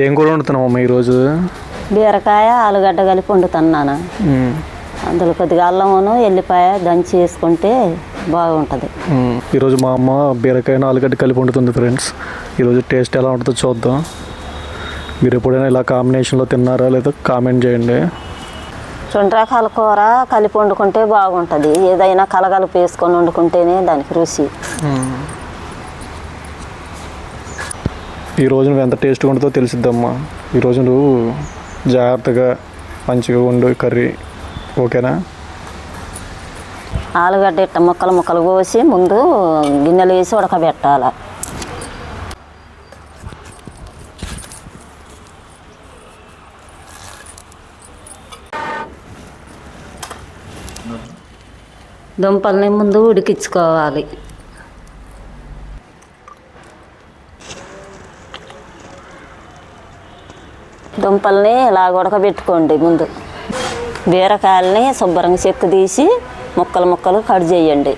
ఏం కూర వండుతున్నావు అమ్మ ఈరోజు? బీరకాయ ఆలుగడ్డ కలిపి వండుతున్నాను. అందులో కొద్దిగా అల్లమును ఎల్లిపాయ దంచి వేసుకుంటే బాగుంటుంది. ఈరోజు మా అమ్మ బీరకాయ నాలుగడ్డ కలిపి వండుతుంది ఫ్రెండ్స్. ఈరోజు టేస్ట్ ఎలా ఉంటుందో చూద్దాం. మీరు ఎప్పుడైనా ఇలా కాంబినేషన్లో తిన్నారా లేదా కామెంట్ చేయండి. రెండు రకాల కూర కలిపి వండుకుంటే బాగుంటుంది. ఏదైనా కలగలిపి వేసుకొని వండుకుంటేనే దానికి రుచి. ఈ రోజు నువ్వు ఎంత టేస్ట్గా ఉంటుందో తెలిసిద్దమ్మా. ఈరోజు నువ్వు జాగ్రత్తగా మంచిగా వండు కర్రీ. ఓకేనా? ఆలుగడ్డ ఇట్ట ముక్కలు ముక్కలు కోసి ముందు గిన్నెలు వేసి ఉడకబెట్టాలి. దుంపల్ని ముందు ఉడికించుకోవాలి. దుంపల్ని ఇలా ఉడకబెట్టుకోండి ముందు. బీరకాయలని శుభ్రంగా చెక్కు తీసి ముక్కలు ముక్కలు కట్ చేయండి.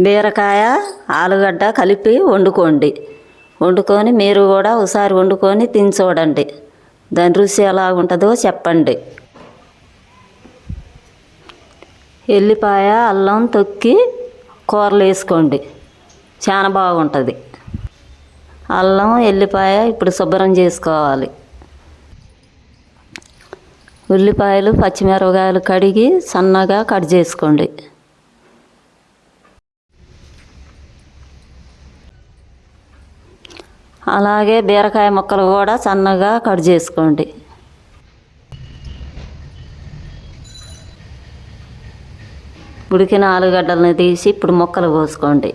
బీరకాయ ఆలుగడ్డ కలిపి వండుకోండి. వండుకొని మీరు కూడా ఒకసారి వండుకొని తిని చూడండి. దాని రుచి ఎలా ఉంటుందో చెప్పండి. ఎల్లిపాయ అల్లం తొక్కి కూరలు వేసుకోండి. చాలా బాగుంటుంది. అల్లం ఎల్లిపాయ ఇప్పుడు శుభ్రం చేసుకోవాలి. ఉల్లిపాయలు పచ్చిమిరపకాయలు కడిగి సన్నగా కట్ చేసుకోండి. అలాగే బీరకాయ ముక్కలు కూడా సన్నగా కట్ చేసుకోండి. ఉడికిన ఆలుగడ్డలను తీసి ఇప్పుడు ముక్కలు కోసుకోండి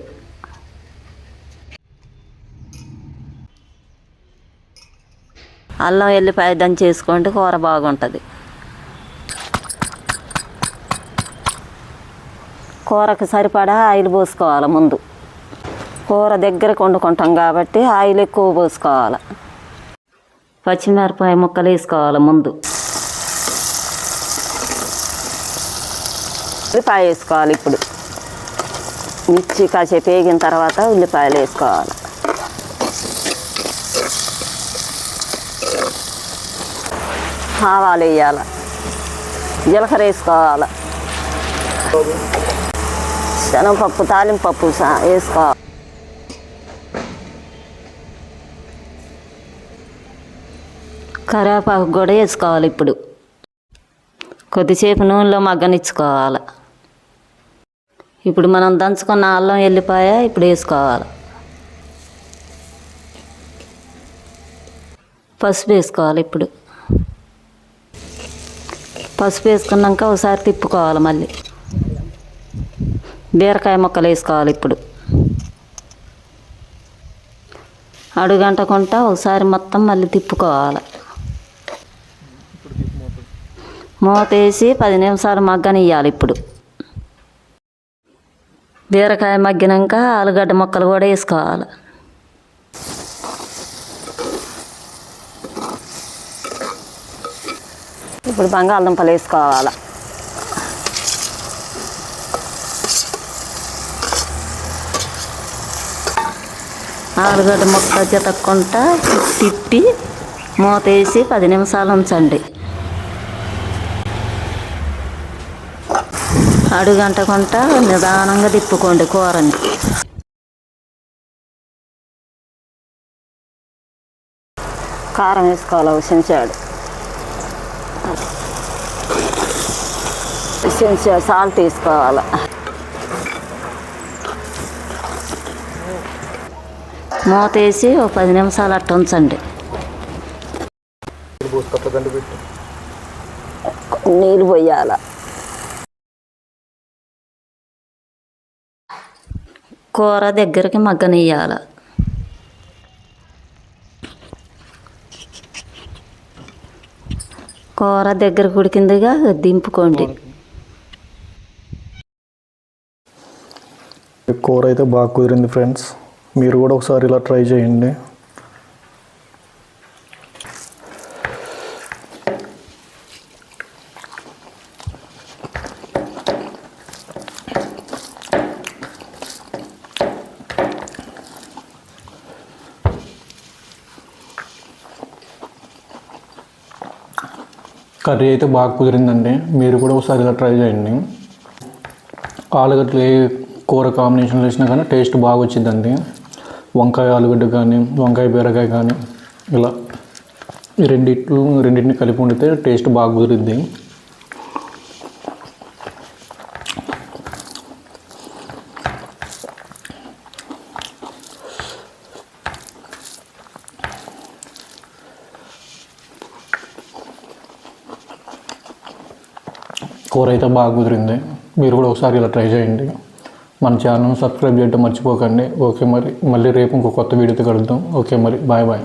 అల్లం ఎల్లిపాయ దంచేసుకోండి కూర బాగుంటుంది. కూరకు సరిపడా ఆయిల్ పోసుకోవాలి ముందు. కూర దగ్గరకు వండుకుంటాం కాబట్టి ఆయిల్ ఎక్కువ పోసుకోవాలి. పచ్చిమిరపకాయ ముక్కలు వేసుకోవాలి ముందు. ఉల్లిపాయ వేసుకోవాలి ఇప్పుడు. మిర్చి కాసేపు వేగిన తర్వాత ఉల్లిపాయలు వేసుకోవాలి. ఆవాలు వేయాలి. జీలకర్ర వేసుకోవాలి. శనగపప్పు తాలింపప్పు సా- వేసుకోవాలి. కరివేపాకు కూడా వేసుకోవాలి ఇప్పుడు. కొద్దిసేపు నూనెలో మగ్గనిచ్చుకోవాలి. ఇప్పుడు మనం దంచుకున్న అల్లం ఎల్లిపాయ ఇప్పుడు వేసుకోవాలి. పసుపు వేసుకోవాలి ఇప్పుడు. పసుపు వేసుకున్నాక ఒకసారి తిప్పుకోవాలి మళ్ళీ. బీరకాయ ముక్కలు వేసుకోవాలి ఇప్పుడు. అడుగంటకుంటా ఒకసారి మొత్తం మళ్ళీ తిప్పుకోవాలి. మూత వేసి పది నిమిషాలు మగ్గనియ్యాలి ఇప్పుడు. బీరకాయ మగ్గినాక ఆలుగడ్డ ముక్కలు కూడా వేసుకోవాలి. ఇప్పుడు బంగాళదుంపలు వేసుకోవాలి. ఆలుగడ్డ ముక్క చితక్కుంటా తిప్పి మూత వేసి పది నిమిషాలు ఉంచండి. అడుగంటకుంటా నిదానంగా తిప్పుకోండి కూరని. కారం వేసుకోవాలి ఒక చెంచాడు చెంచా సాల్ట్ వేసుకోవాలి మూత వేసి ఒక పది నిమిషాలు అట్ట ఉంచండి. నీళ్ళు పోయాల. కూర దగ్గరికి మగ్గనియ్యాల. కూర దగ్గర ఉడికిందిగా దింపుకోండి. కూర అయితే బాగా కుదిరింది ఫ్రెండ్స్. మీరు కూడా ఒకసారి ఇలా ట్రై చేయండి. కర్రీ అయితే బాగా కుదిరిందండి. మీరు కూడా ఒకసారి ఇలా ట్రై చేయండి. ఆలుగడ్డలు ఏ కూర కాంబినేషన్లో వేసినా కానీ టేస్ట్ బాగా వచ్చిందండి వంకాయ ఆలుగడ్డ కానీ వంకాయ బీరకాయ కానీ ఇలా ఈ రెండిట్లు రెండింటిని కలిపి వండితే టేస్ట్ బాగా కుదిరిద్ది. కూర అయితే బాగా కుదిరింది. మీరు కూడా ఒకసారి ఇలా ట్రై చేయండి. మన ఛానల్ సబ్స్క్రైబ్ చేయడం మర్చిపోకండి. ఓకే మరి. మళ్ళీ రేపు ఇంకో కొత్త వీడియోతో కలుద్దాం. ఓకే మరి. Bye bye.